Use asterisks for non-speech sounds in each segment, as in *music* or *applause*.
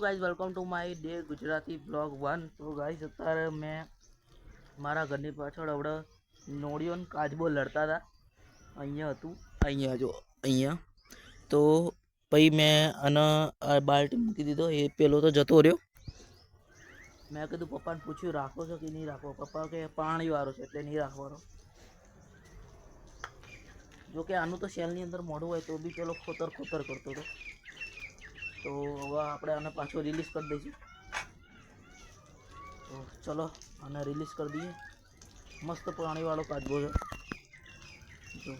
Guys welcome to my day Gujarati vlog one તો guys અત્યારે મેં મારા ઘરની પાછળ આપણે નોળીઓ ને કાચબો લડતા હતા. અહીંયા હતું. અહીંયા જો, અહીંયા. તો પછી મેં આ બાલ્ટી મૂકી દીધો. એ પેલો તો જતો રહ્યો. મેં કીધું, પપ્પાને પૂછ્યું, રાખો છો કે નહીં રાખો? પપ્પા કે, પાણી વાળો છે, એટલે નહીં રાખવાનો. જોકે આનું તો શેલની અંદર મોઢું હોય તો બી પેલો ખોતર ખોતર કરતો હતો. તો હવે આપણે આને પાછો રિલીઝ કરી દઈશું. તો ચલો, આને રિલીઝ કરી દઈએ. મસ્ત પાણીવાળો કાચબો છે. જો.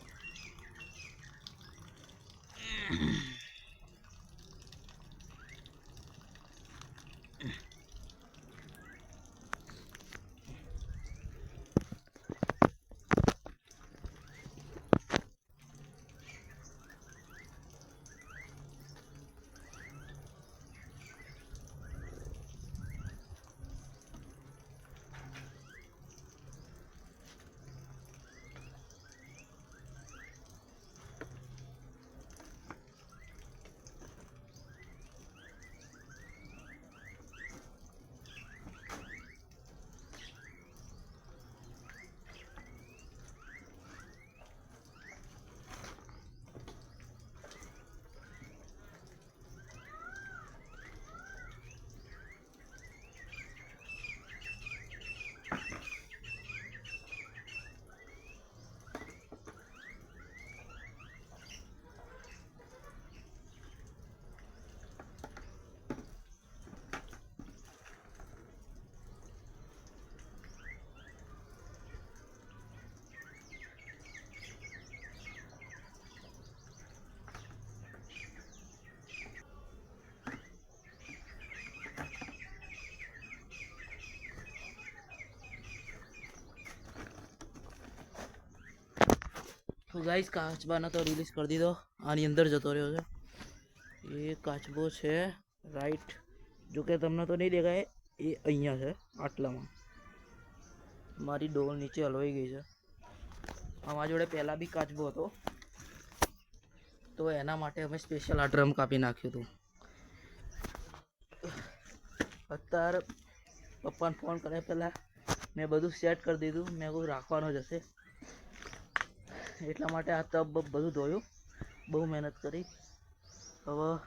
તો ગાઈસ કાચબાને તો રિલીઝ કરી દીધો. આની અંદર જતો રહ્યો છે. એ કાચબો છે રાઈટ જો કે તમને તો નહીં દેખાય, એ અહીંયા છે, આટલામાં. મારી ડોલ નીચે હલવાઈ ગઈ છે. અમારા જોડે પહેલાં બી કાચબો હતો. તો એના માટે અમે સ્પેશિયલ આ ડ્રમ કાપી નાખ્યું હતું. અત્યારે પપ્પાને ફોન કર્યા પહેલાં મેં બધું સેટ કરી દીધું. મેં કોઈ રાખવાનો જ હશે. એટલા માટે આ ટબ બબ બધું ધોયું. બહુ મહેનત કરી. હવે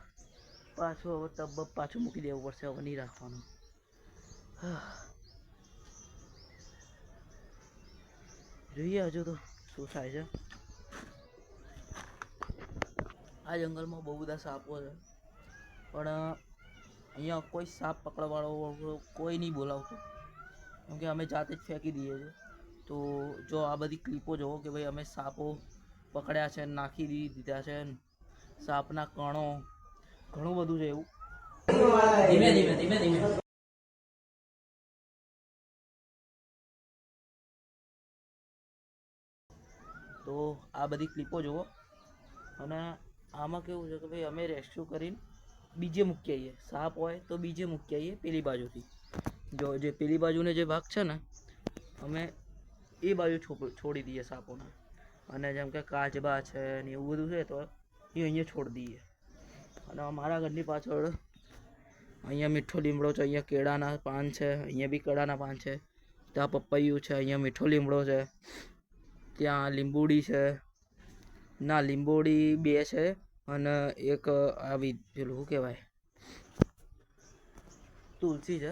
પાછું, હવે ટબ બબ પાછું મૂકી દેવું પડશે. હવે નહીં રાખવાનું. *sighs* જોઈએ હજુ તો શું થાય છે. આ જંગલમાં બહુ બધા સાપો છે. પણ, અહીંયા કોઈ સાપ પકડવાળો કોઈ નહીં બોલાવતું. કેમ કે અમે જાતે જ ફેંકી દઈએ છીએ. તો જો આ બધી ક્લિપો જુઓ કે ભાઈ અમે સાપો પકડ્યા છે, નાખી દીધા છે સાપના કણો, ઘણું બધું છે એવું. ધીમે ધીમે ધીમે ધીમે. તો આ બધી ક્લિપો જુઓ અને આમાં કેવું છે કે ભાઈ અમે રેસ્ક્યુ કરીને બીજે મૂકી આવીએ સાપ હોય તો બીજે મૂકી આવીએ પેલી બાજુથી. જો જે પેલી બાજુને જે ભાગ છે ને, અમે એ બાજુ છોડી દઈએ સાપોને. અને જેમ કે કાચબા છે ને એવું બધું છે તો એ અહીંયા છોડી દઈએ. અને અમારા ઘરની પાછળ અહીંયા મીઠો લીમડો છે, અહીંયા કેળાના પાન છે, અહીંયા બી કેળાના પાન છે. ત્યાં પપૈયું છે, અહીંયા મીઠો લીમડો છે. ત્યાં લીંબુડી છે. ના, લીંબોડી બે છે અને એક આવી પેલું શું કહેવાય? તુલસી છે.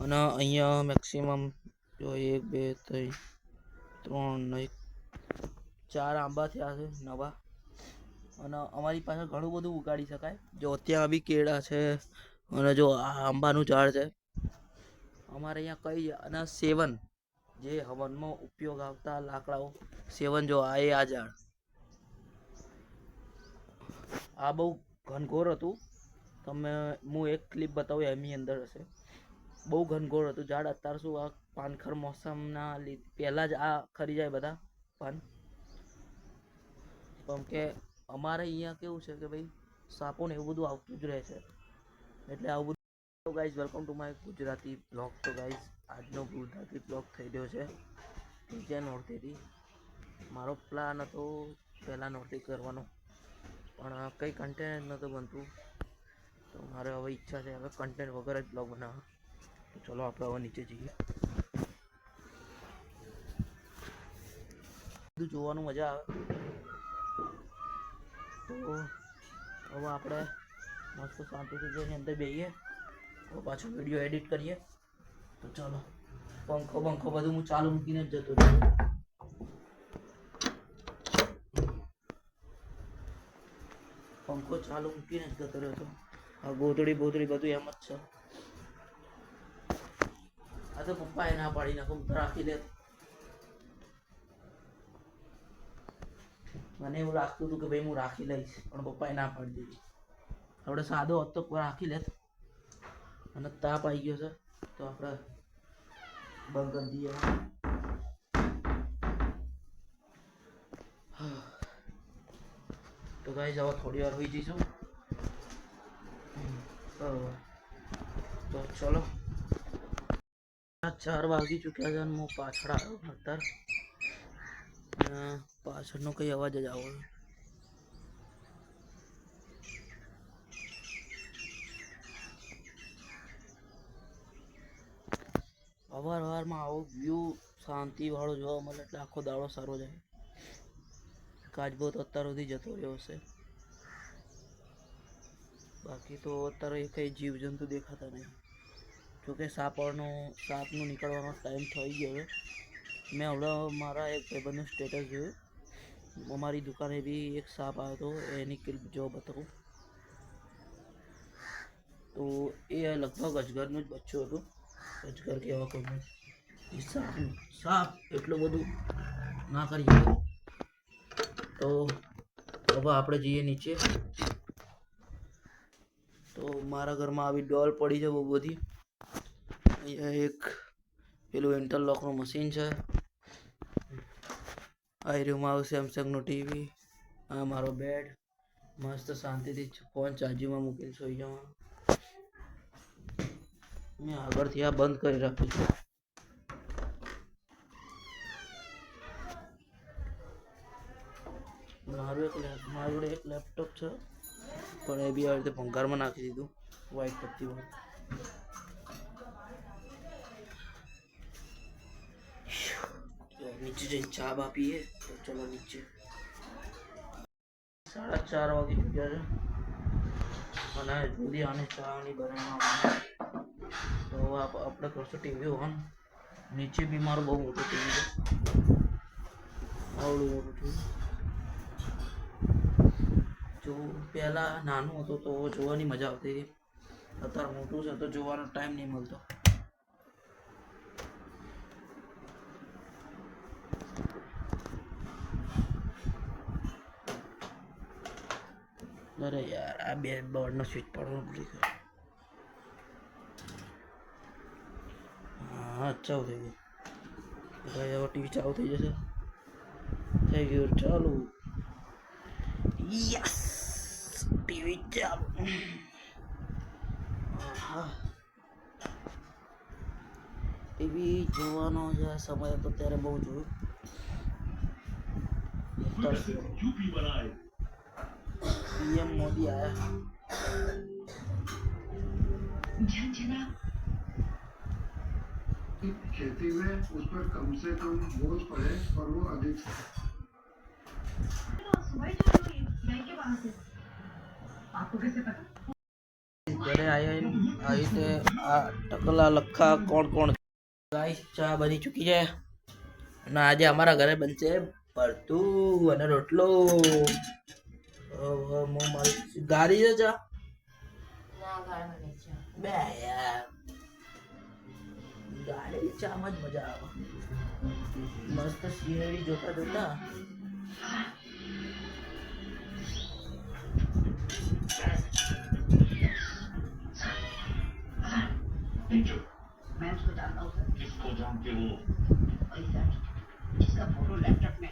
અને અહીંયા મેક્સિમમ જો એક, બે, ત્રણ ત્રણ નહીં, ચાર આંબા થયા છે નવા. અને અમારી પાસે ઘણું બધું ઉગાડી શકાય. જો ત્યાં બી કેળા છે અને જો આ આંબાનું ઝાડ છે. અમારે અહીંયા કઈ અને સેવન, જે હવનમાં ઉપયોગ આવતા લાકડાઓ, સેવન જો આ એ આ ઝાડ. આ બહુ ઘનઘોર હતું. તમે હું એક ક્લિપ બતાવું એમની અંદર હશે. બહુ ઘનઘોર હતું. ઝાડ અત્યાર શું આ પાનખર મોસમના લીધે, પહેલાં જ આ ખરી જાય બધા પાન. કેમ કે અમારે અહીંયા કેવું છે કે ભાઈ સાપો ને એવું બધું આવતું જ રહે છે. એટલે આવું બધું guys welcome to my Gujarati vlog તો ગાઈઝ આજનો ગુજરાતી બ્લોગ થઈ રહ્યો છે. બીજા નોર્થેથી મારો પ્લાન હતો પહેલાં નોરતી કરવાનો. પણ કંઈ કન્ટેન્ટ નહોતું બનતું. તો મારે હવે ઈચ્છા છે હવે કન્ટેન્ટ વગર જ બ્લોગ બનાવવા ચલો આપણે હવે નીચે જઈએ. બધું જોવાનું મજા આવે. તો હવે આપણે મસ્ત શાંતિથી જઈને અંદર બેસીએ તો પાછું વીડિયો એડિટ કરીએ. તો ચાલો, પંખો પંખો બધું હું ચાલુ મૂકીને જ જતો રહ્યો પંખો ચાલુ મૂકીને જ જતો રહ્યો હતો આ ગોતડી બોતડી બધું એમ જ છે. આ તો પપ્પાએ ના પાડી નાખો હું તો રાખી લે. મને એવું લાગતું હતું કે ભાઈ હું રાખી લઈશ, પણ પપ્પાએ ના પાડી દીધી. આપણે સાદો હોત તો રાખી લેત. અને તાપ આવી ગયો છે, તો આપણે બંધ કરી દઈએ. તો ગાઈઝ હવે થોડી વાર હોઈ જઈશું. બરોબર. તો ચલો. ચાર વાગી ચૂક્યા છે અને હું પાછળ આવ્યો અત્યાર. પાછળનો કઈ અવાજ જ આવો અવારવારમાં આવો વ્યૂ શાંતિવાળો જોવા મળે એટલે આખો દાડો સારો જાય. કાચબો તો અત્યાર સુધી જતો રહ્યો હશે. બાકી તો અત્યારે કંઈ જીવજંતુ દેખાતા નહીં. જોકે સાપનો સાપનું નીકળવાનો ટાઈમ થઈ ગયો મેં હમણાં મારા એક ભાઈબંધનું સ્ટેટસ જોયું. અમારી દુકાને બી એક સાપ આવ્યો હતો, એની ક્લિપ જોબ હતો. તો એ લગભગ અજગરનું જ બચ્ચું હતું. અજગર કેવા કોઈનું એ સાપ સાપ એટલું બધું ના કરીએ તો હવે આપણે જઈએ નીચે. તો મારા ઘરમાં આવી ડોલ પડી છે બહુ બધી. અહીંયા એક પેલું ઇન્ટરલોકનું મશીન છે આ રહ્યું મારું સેમસંગનું ટીવી આ મારો બેડ મસ્ત શાંતિથી ફોન ચાર્જિંગમાં મૂકીને સૂઈ જવાનું મેં આગળથી આ બંધ કરી રાખ્યું છે। મારું એક મારું જોડે એક લેપટોપ છે, પણ એ બી આવી રીતે ભંગારમાં નાખી દીધું વ્હાઈટ પટ્ટી વાળું તો નીચે ચા બા પીએ તો ચલો નીચે સાડા ચાર વાગે ચૂક્યા છે અને જલ્દી આને ચા ની બનાવવામાં તો આપણે કરશું ટીવી ઓન નીચે બી મારું બહુ મોટું ટીવી છે આવડું મોટું ટીવી જો પહેલાં નાનું હતું તો જોવાની મજા આવતી હતી અત્યારે મોટું છે તો જોવાનો ટાઈમ નહીં મળતો અરે યાર આ બે બોર્ડનો સ્વિચ પાડવાનો ભૂલી ગયો. હા ચાલુ થઈ ગયું. ભાઈ હવે ટીવી ચાલુ થઈ જશે. થઈ ગયું ચાલુ. યસ ટીવી ચાલુ. હા ટીવી જોવાનો જે સમય હતો ત્યારે બહુ જોયું. પીએમ મોદી આયા खेती में उस पर कम से कम बोझ पड़े और वो अधिक से आपको कैसे पता ઘરે આયા આવી રીતે આ ટકલા લખા કોણ કોણ ગાઈસ ચા બની ચૂકી છે અને આજે અમારા ઘરે બનશે ભરતું અને રોટલો હવે હું મારી ગાડી છે ચા બે યાર ગાડી ચામાં જ મજા આવે મસ્ત સિનેરી જોતા જોતા मैं उसको जानता हूँ सर किसको जानते हो वही सर जिसका फोटो लैपटॉप में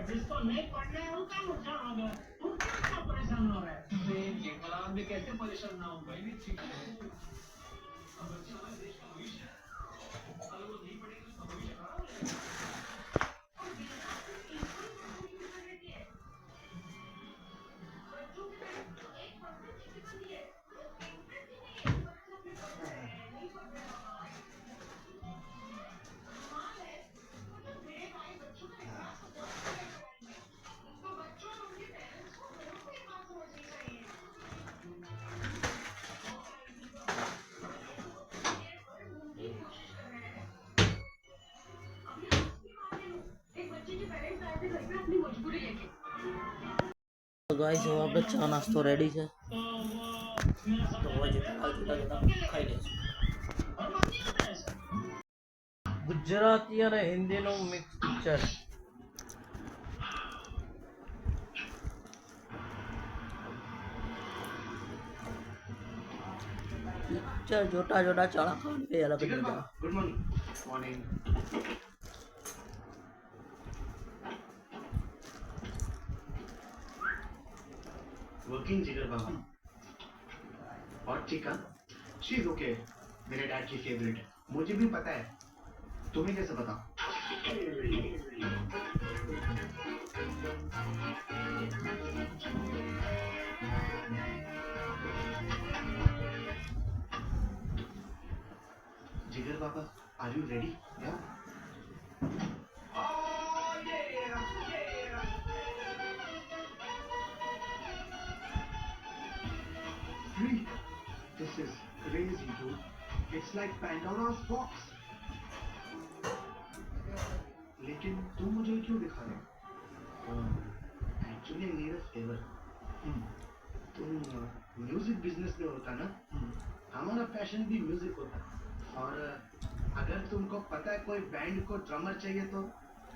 जिसको नहीं पढ़ना है उनका नुकसान हो गया तुम क्यों इतना परेशान हो रहे हो जेठालाल भी कैसे परेशान ना हो भाई भी ठीक है ગાઈસ હવે આપણે ચા નાસ્તો રેડી છે? તો હવે જતા ખાઈ લઈશું ગુજરાતી અને હિન્દીનું મિક્સ પિક્ચર પિક્ચર જોતા જોતા ચણા ખાવાની અલગ જ મજા ગુડ મોર્નિંગ મોર્નિંગ वर्किंग जिगर बाबा और टीका शी इज़ ओके मेरे डैड की फेवरेट मुझे भी पता है। तुम्हें कैसे पता? जिगर बाबा आर यू रेडी या This is crazy, dude. It's like Pandora's box. लेकिन तुम मुझे क्यों दिखा रहे हो actually I need a favour तुम म्यूजिक बिजनेस में होता ना हमारा पैशन भी म्यूजिक होता और अगर तुमको पता है कोई बैंड को ड्रमर चाहिए तो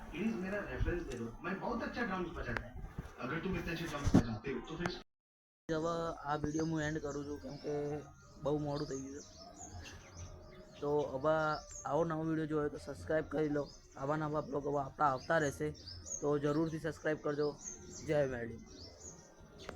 प्लीज मेरा रेफरेंस दे दो मैं बहुत अच्छा ड्रम्स बजाता है अगर तुम इतने अच्छे ड्रम्स बजाते हो तो फिर હવે આ વિડીયો હું એન્ડ કરું છું કેમ કે બહુ મોડું થઈ ગયું તો હવે આવો નવો વીડિયો જોયો તો સબસ્ક્રાઈબ કરી લો. આવા નવા બ્લોગ હવે આપતા આવતા રહેશે. તો જરૂરથી સબસ્ક્રાઈબ કરજો. જય મેડી